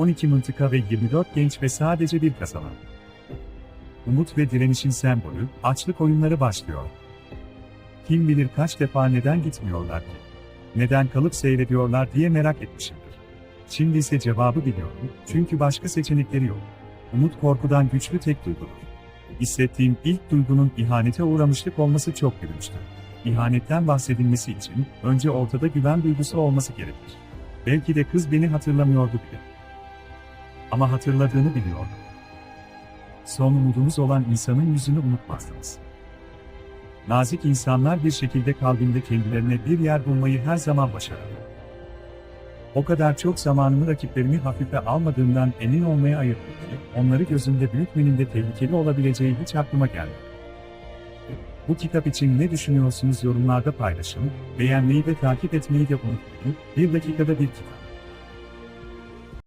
12 mıntıka ve 24 genç ve sadece bir kazanan. Umut ve direnişin sembolü, açlık oyunları başlıyor. Kim bilir kaç defa neden gitmiyorlar ki? Neden kalıp seyrediyorlar diye merak etmişimdir. Şimdi ise cevabı biliyorum, çünkü başka seçenekleri yok. Umut korkudan güçlü tek duygudur. Hissettiğim ilk duygunun ihanete uğramışlık olması çok gülünçtü. İhanetten bahsedilmesi için önce ortada güven duygusu olması gerekir. Belki de kız beni hatırlamıyordu bile. Ama hatırladığını biliyordum. Son umudunuz olan insanın yüzünü unutmazsınız. Nazik insanlar bir şekilde kalbinde kendilerine bir yer bulmayı her zaman başarır. O kadar çok zamanımı rakiplerimi hafife almadığımdan emin olmaya ayırdım ki, onları gözümde büyütmenin de tehlikeli olabileceği hiç aklıma gelmedi. Bu kitap için ne düşünüyorsunuz yorumlarda paylaşın, beğenmeyi ve takip etmeyi de unutmayın. Bir dakikada bir kitap.